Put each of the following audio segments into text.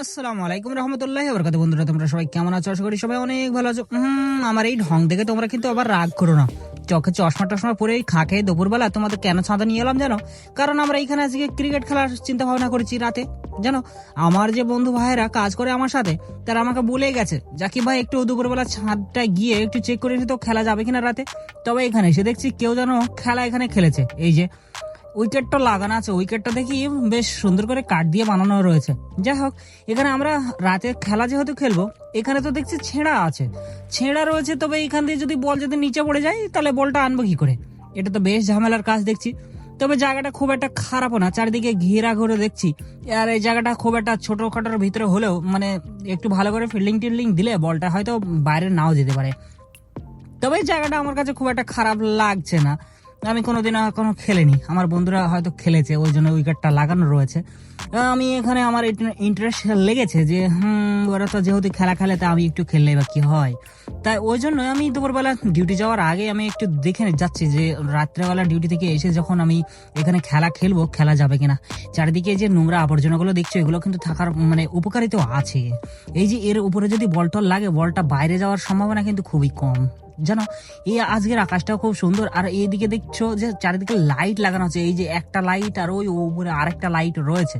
আসসালামু আলাইকুম রহমতুল্লাহ বরকাত বন্ধুরা, তোমরা সবাই কেমন আছো? আশা করি সবাই অনেক ভালো আছো। হুম আমার এই ঢং দেখে তোমরা কিন্তু আবার রাগ করো না। চোখে চশমা টশমা পরে এই খা খেয়ে দুপুরবেলা তোমাদের কেন ছাদা নিয়ে এলাম জানো? কারণ আমরা এখানে আজকে ক্রিকেট খেলার চিন্তা ভাবনা করেছি রাতে। জানো, আমার যে বন্ধু ভাইয়েরা কাজ করে আমার সাথে, তারা আমাকে বলে গেছে জাকি ভাই, একটু দুপুরবেলা ছাদটা গিয়ে একটু চেক করে এসে তো খেলা যাবে কিনা রাতে? তবে এখানে এসে দেখছি কেউ যেন খেলা এখানে খেলেছে। এই যে উইকেটটা লাগানো আছে, উইকেটটা দেখি বেশ সুন্দর করে কাঠ দিয়ে বানানো রয়েছে। যাই হোক, এখানে আমরা রাতে খেলা যেহেতু খেলব, এখানে তো দেখছি ছেঁড়া আছে। ছেঁড়া রয়েছে, তবে এখান দিয়ে যদি বল যদি নিচে পড়ে যায়, তাহলে বলটা আনব কি করে? এটা তো বেশ ঝামেলার কাজ দেখছি। তবে জায়গাটা খুব একটা খারাপও না, চারিদিকে ঘেরা ঘুরে দেখছি। আর এই জায়গাটা খুব একটা ছোটখাটোর ভিতরে হলেও মানে একটু ভালো করে ফিল্ডিং টিল্ডিং দিলে বলটা হয়তো বাইরে নাও যেতে পারে। তবে জায়গাটা আমার কাছে খুব একটা খারাপ লাগছে না। আমি কোনোদিন এখনও খেলিনি। আমার বন্ধুরা হয়তো খেলেছে ওই জন্য উইকেটটা লাগানো রয়েছে। আমি এখানে আমার ইন্টারেস্ট লেগেছে যে, হুম, ওরা তো যেহেতু খেলা খেলে, তা আমি একটু খেললে বা কি হয়। তাই ওই জন্য আমি দুপুরবেলা ডিউটি যাওয়ার আগে আমি একটু দেখে যাচ্ছি যে, রাত্রেবেলা ডিউটি থেকে এসে যখন আমি এখানে খেলা খেলব, খেলা যাবে কিনা। চারিদিকে যে নোংরা আবর্জনাগুলো দেখছ, এগুলো কিন্তু থাকার মানে উপকারিতা আছে। এই যে এর উপরে যদি বল টল লাগে, বলটা বাইরে যাওয়ার সম্ভাবনা কিন্তু খুবই কম। জানো, এই আজকের আকাশটাও খুব সুন্দর, আর এইদিকে দেখছ যে, চারিদিকে লাইট লাগানো আছে। এই যে একটা লাইট আর ওই উপরে আরেকটা লাইট রয়েছে।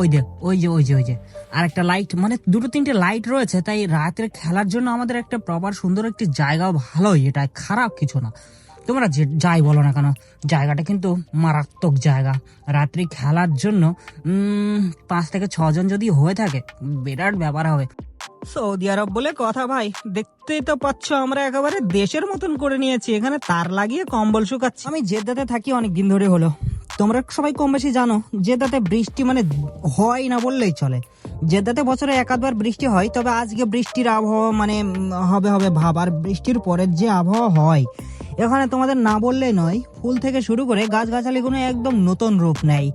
ওই যে ওই যে ওই যে ওই যে। আরেকটা লাইট মানে দুটো তিনটে লাইট রয়েছে, তাই রাতের খেলার জন্য আমাদের একটা প্রপার সুন্দর একটি জায়গাও ভালোই, এটা খারাপ কিছু না। তোমরা যে, যাই বলো না কেন, জায়গাটা কিন্তু মারাত্মক জায়গা। রাত্রি খেলার জন্য পাঁচ থেকে ছজন যদি হয়ে থাকে, বিরাট ব্যাপার হবে। সৌদি আরব বলে কথা ভাই, দেখতেই তো পাচ্ছ আমরা একেবারে দেশের মতন করে নিয়েছি, এখানে তার লাগিয়ে কম্বল শুকাচ্ছি। আমি জেদ্দাতে থাকি অনেক দিন ধরে হলো। তোমরা সবাই কম বেশি জানো জেদাতে বৃষ্টি মানে হয় না বললেই চলে। জেদাতে বছরে একাধবার বৃষ্টি হয়, তবে আজকে বৃষ্টির আবহাওয়া মানে হবে হবে ভাব, আর বৃষ্টির পরের যে আবহাওয়া হয়, এখানে তোমাদের না বললেই নয়, ফুল থেকে শুরু করে গাছগাছালিগুলো একদম নতুন রূপ নেয়।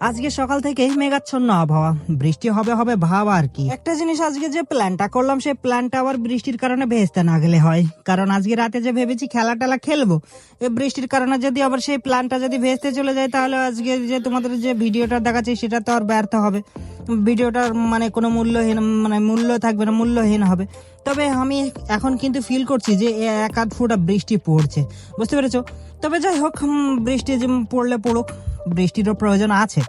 আজকে সকাল থেকেই মেঘাচ্ছন্ন আবহাওয়া। বৃষ্টি হবে হবে ভাব আর কি। একটা জিনিস আজকে যে প্ল্যানটা করলাম, সেই প্ল্যানটা আবার বৃষ্টির কারণে ভেস্তে না গেলে হয়। কারণ আজকে রাতে যে ভেবেছি খেলা টেলা খেলব এই বৃষ্টির কারণে যদি আবার সেই প্ল্যানটা যদি ভেস্তে চলে যায়, তাহলে আজকে যে তোমাদের যে ভিডিওটা দেখাচ্ছি, সেটা তো আর ব্যর্থ হবে। ভিডিওটার মানে কোনো মূল্যহীন মানে মূল্য থাকবে না, মূল্যহীন হবে। তবে আমি এখন কিন্তু ফিল করছি যে এক আধ ফুটা বৃষ্টি পড়ছে। বুঝতে পেরেছ? তবে যাই হোক বৃষ্টি পড়লে পড়ুক। বৃষ্টিরও প্রয়োজন আছে।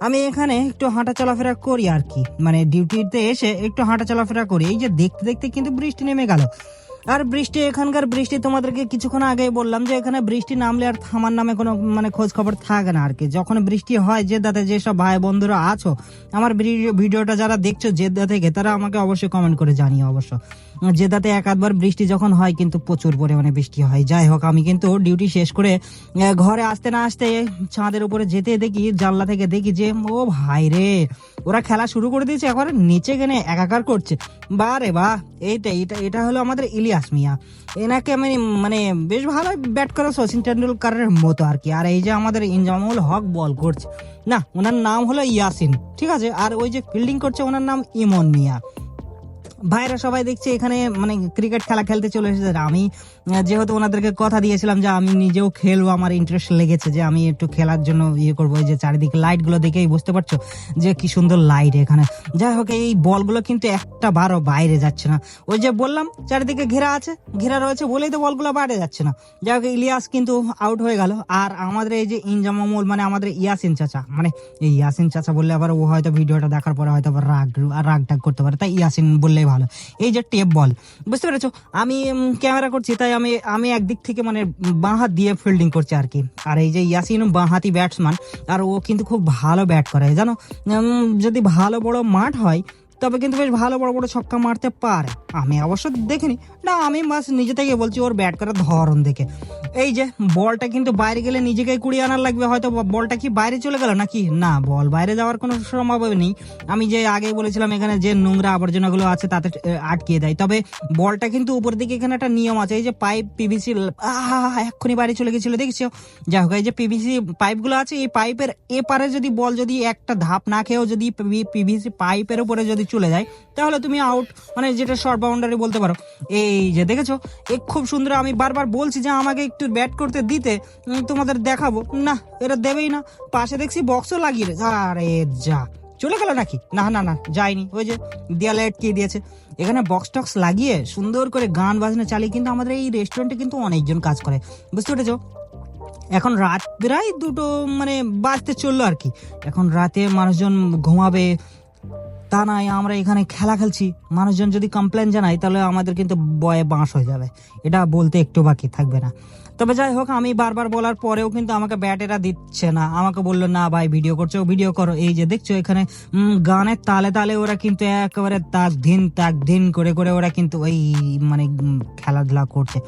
আমি এখানে একটু হাঁটা চলাফেরা করি আর কি। মানে ডিউটিতে এসে একটু হাঁটা চলাফেরা করি। এই যে দেখতে দেখতে কিন্তু বৃষ্টি নেমে গেল। আর বৃষ্টি, এখানকার বৃষ্টি তোমাদেরকে কিছুক্ষণ আগেই বললাম যে এখানে বৃষ্টি নামলে আর থামার নামে কোনো মানে খোঁজ খবর থাকে না আর কি। যখন বৃষ্টি হয় জেদ্দাতে যেসব ভাই বন্ধুরা আছো, আমার ভিডিও- ভিডিওটা যারা দেখছ জেদ্দা থেকে, তারা আমাকে অবশ্যই কমেন্ট করে জানিও অবশ্য। জেদ্দাতে এক আধবার বৃষ্টি যখন হয়, কিন্তু প্রচুর পরিমাণে বৃষ্টি হয়। যাই হোক, আমি কিন্তু ডিউটি শেষ করে ঘরে আসতে না আসতে ছাদের উপরে যেতে দেখি, জানলা থেকে দেখি যে, ও ভাই রে, ওরা খেলা শুরু করে দিয়েছে, একবারে নিচে গেনে একাকার করছে। বা রে বা এইটা এটা এটা হলো আমাদের ইলিয়াস মিয়া। এনাকে আমি মানে বেশ ভালো ব্যাট করে শচীন টেন্ডুলকারের মতো আর কি। আর এই যে আমাদের ইনজামুল হক বল করছে। না, ওনার নাম হলো ইয়াসিন, ঠিক আছে? আর ওই যে ফিল্ডিং করছে, ওনার নাম ইমন মিয়া। ভাইরা সবাই দেখছে এখানে মানে ক্রিকেট খেলা খেলতে চলে এসেছে। আমি যেহেতু ওনাদেরকে কথা দিয়েছিলাম যে আমি নিজেও খেলব, আমার ইন্টারেস্ট লেগেছে যে আমি একটু খেলার জন্য ইয়ে করব। যে চারিদিকে লাইটগুলো দেখেই বুঝতে পারছ যে কি সুন্দর লাইট এখানে। যাই হোক, এই বলগুলো কিন্তু একটা বারও বাইরে যাচ্ছে না। ওই যে বললাম, চারিদিকে ঘেরা আছে, ঘেরা রয়েছে বলেই তো বলগুলো বাইরে যাচ্ছে না। যাই হোক, ইলিয়াস কিন্তু আউট হয়ে গেল। আর আমাদের এই যে ইনজামামুল মানে আমাদের ইয়াসিন চাচা মানে এই ইয়াসিন চাচা বললে আবার ও হয়তো ভিডিওটা দেখার পরে হয়তো আবার রাগ রাগ টাগ করতে পারে। তাই ইয়াসিন বললেই ভালো। এই যে টেপ বল বুঝতে পেরেছ? আমি ক্যামেরা করছি, তাই আমি আমি একদিক থেকে মানে বাঁ হাত দিয়ে ফিল্ডিং করছি আর কি। আর এই যে ইয়াসিন বাঁ হাতি ব্যাটসম্যান আর ও কিন্তু খুব ভালো ব্যাট করে, জানো? যদি ভালো বড় মাঠ হয় তবে কিন্তু বেশ ভালো বড় বড় ছক্কা মারতে পারে আমি অবশ্য দেখিনি না আমি বাস নিজে থেকে বলছি ওর ব্যাট করার ধরন দেখে এই যে বলটা কিন্তু বাইরে গেলে নিজেকেই কুড়িয়ে আনার লাগবে হয়তো বলটা কি বাইরে চলে গেল নাকি না বল বাইরে যাওয়ার কোনো সম্ভাবনা নেই আমি যে আগে বলেছিলাম এখানে যে নোংরা আবর্জনাগুলো আছে তাতে আটকিয়ে দেয় তবে বলটা কিন্তু উপর দিকে এখানে একটা নিয়ম আছে এই যে পাইপ পিভিসি এক্ষুনি বাইরে চলে গেছিল দেখছ যাই হোক এই যে পিভিসি পাইপগুলো আছে এই পাইপের এপারে যদি বল যদি একটা ধাপ না খেয়েও যদি পিভিসি পাইপের উপরে যদি চলে যায়, তাহলে তুমি আউট মানে যেটা শর্ট বাউন্ডারি বলতে পারো। এই যে দেখেছ, এ খুব সুন্দর, আমি বারবার বলছি যে আমাকে একটু ব্যাট করতে দিতে তোমাদের দেখাবো। না এটা দেবেই না। পাশে দেখছি বক্সও লাগিয়ে। আরে যা, চলে গেল নাকি? না না না, যায়নি। ওই যে দেয়ালে আটকিয়ে দিয়েছে। এখানে বক্স টক্স লাগিয়ে সুন্দর করে গান বাজনা চালিয়ে কিন্তু আমাদের এই রেস্টুরেন্টে কিন্তু অনেকজন কাজ করে। বুঝতে পেরেছ? এখন রাত প্রায় দুটো মানে বাজতে চলল আর কি। এখন রাতে মানুষজন ঘুমাবে তা নাই আমরা এখানে খেলা খেলছি। মানুষজন যদি কমপ্লেন জানাই তাহলে আমাদের কিন্তু বয়ে বাঁশ হয়ে যাবে। এটা বলতে একটু বাকি থাকবে না। তবে যাই হোক, আমি বারবার বলার পরেও কিন্তু আমাকে ব্যাটেরা দিচ্ছে না। আমাকে বলল, না ভাই ভিডিও করছ ভিডিও করো। এই যে দেখছ এখানে গানের তালে তালে ওরা কিন্তু একেবারে তাক ধিন তাক ধিন করে করে ওরা কিন্তু ওই মানে খেলাধুলা করছে।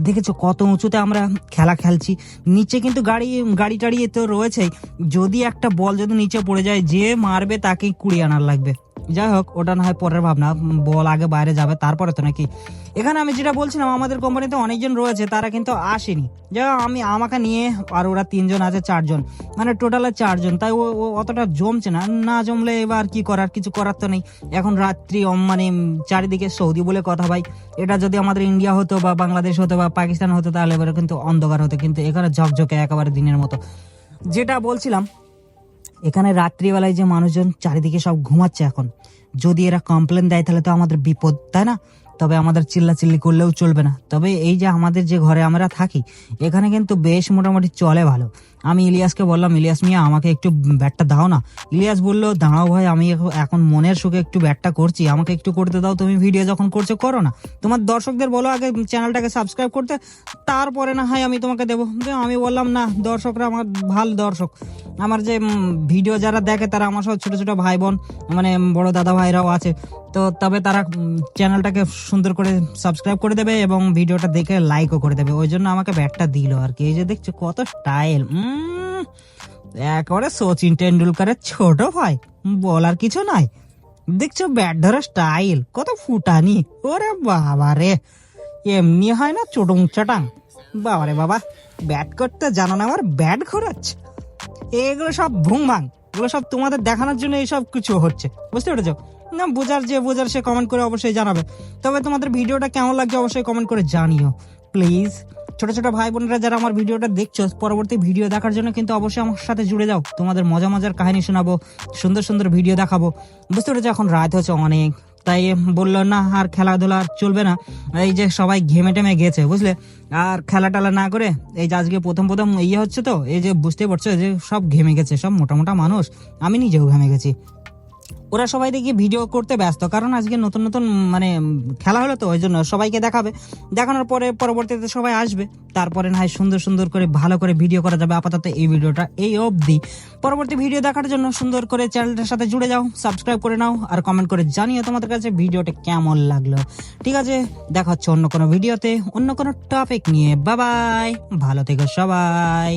দেখেছ কত উঁচুতে আমরা খেলা খেলছি। নিচে কিন্তু গাড়ি গাড়ি টাড়ি তো রয়েছেই। যদি একটা বল যদি নিচে পড়ে যায়, যে মারবে তাকেই কুড়িয়ে আনার লাগবে। যাই হোক ওটা না হয় পরের ভাবনা বল আগে বাইরে যাবে, তারপরে তো নাকি? এখানে আমি যেটা বলছিলাম, আমাদের কোম্পানিতে অনেকজন রয়েছে, তারা কিন্তু আসেনি। যা আমি আমাকে নিয়ে আর ওরা তিনজন আছে, চারজন। মানে টোটালে চারজন, তাই ও অতটা জমছে না। না জমলে এবার কি করার, কিছু করার তো নেই। এখন রাত্রি মানে চারিদিকে সৌদি বলে কথা ভাই। এটা যদি আমাদের ইন্ডিয়া হতো বা বাংলাদেশ হতো বা পাকিস্তান হতো, তাহলে এবারে কিন্তু অন্ধকার হতো, কিন্তু এখানে ঝকঝকে একেবারে দিনের মতো। যেটা বলছিলাম এখানে রাত্রিবেলায় যে মানুষজন চারিদিকে সব ঘুমাচ্ছে এখন। যদি এরা কমপ্লেন দেয়, তাহলে তো আমাদের বিপদ, তাই না? তবে আমাদের চিল্লাচিল্লি করলেও চলবে না। তবে এই যে আমাদের যে ঘরে আমরা থাকি, এখানে কিন্তু বেশ মোটামুটি চলে ভালো। আমি ইলিয়াসকে বললাম, ইলিয়াস মিয়া, আমাকে একটু ব্যাটটা দাও না। ইলিয়াস বলল, দাঁড়াও ভাই, আমি এখন- মনের সুখে একটু ব্যাটটা করছি। আমাকে একটু করতে দাও, তুমি ভিডিও যখন করছ, করো না। তোমার দর্শকদের বলো আগে, চ্যানেলটাকে সাবস্ক্রাইব করতে, তারপরে না হয় আমি তোমাকে দেবো। আমি বললাম, না, দর্শকরা আমার ভালো দর্শক। আমার যে ভিডিও যারা দেখে, তারা আমার সব ছোটো ছোটো ভাই বোন মানে বড় দাদা ভাইরাও আছে। তো তবে তারা চ্যানেলটাকে সুন্দর করে সাবস্ক্রাইব করে দেবে এবং ভিডিওটা দেখে লাইকও করে দেবে। ওই জন্য আমাকে ব্যাটটা দিল আর কি। এই যে দেখছ কত স্টাইল একেবারে সচিন টেন্ডুলকারের ছোট ভাই। বলার কিছু নাই। দেখছ ব্যাট ধরে স্টাইল কত ফুটানি। ওরে বাবা রে। এমনি হয় না চটুং চটাং। বাবা রে বাবা ব্যাট করতে জানো না আমার ব্যাট ঘোরাচ্ছে। এগুলো সব ভুং ভাং। এগুলো সব তোমাদের দেখানোর জন্য এইসব কিছু হচ্ছে। বুঝতে পেরেছ? না, বোঝার যে বোঝার সে কমেন্ট করে অবশ্যই জানাবে। তবে তোমাদের ভিডিওটা কেমন লাগছে অবশ্যই কমেন্ট করে জানিও। প্লিজ ছোট ছোট ভাই বোনেরা যারা আমার ভিডিওটা দেখছ, পরবর্তী ভিডিও দেখার জন্য কিন্তু অবশ্যই আমার সাথে জুড়ে যাও। তোমাদের মজা মজার কাহিনী শোনাবো, সুন্দর সুন্দর ভিডিও দেখাবো। বুঝতে পেরেছ, এখন রাত হচ্ছে অনেক। তাই বলল, না, আর খেলাধুলা চলবে না। এই যে সবাই ঘেমে টেমে গেছে, বুঝলে? আর খেলা টেলা না করে, এই যে আজকে প্রথম প্রথম ইয়ে হচ্ছে তো, এই যে বুঝতে পারছ যে সব ঘেমে গেছে, সব মোটা মোটা মানুষ। আমি নিজেও ঘেমে গেছি। ওরা সবাই দেখি ভিডিও করতে ব্যস্ত। কারণ আজকে নতুন নতুন মানে খেলা হলো তো ওই জন্য সবাইকে দেখাবে। দেখানোর পরে পরবর্তীতে সবাই আসবে। তারপরে না হয় সুন্দর সুন্দর করে, ভালো করে ভিডিও করা যাবে। আপাতত এই ভিডিওটা এই অবধি। পরবর্তী ভিডিও দেখার জন্য সুন্দর করে চ্যানেলটার সাথে জুড়ে যাও, সাবস্ক্রাইব করে নাও, আর কমেন্ট করে জানিও তোমাদের কাছে ভিডিওটা কেমন লাগল। ঠিক আছে, দেখা হচ্ছে অন্য কোনো ভিডিওতে, অন্য কোনো টপিক নিয়ে। বাবাই ভালো থেকো সবাই।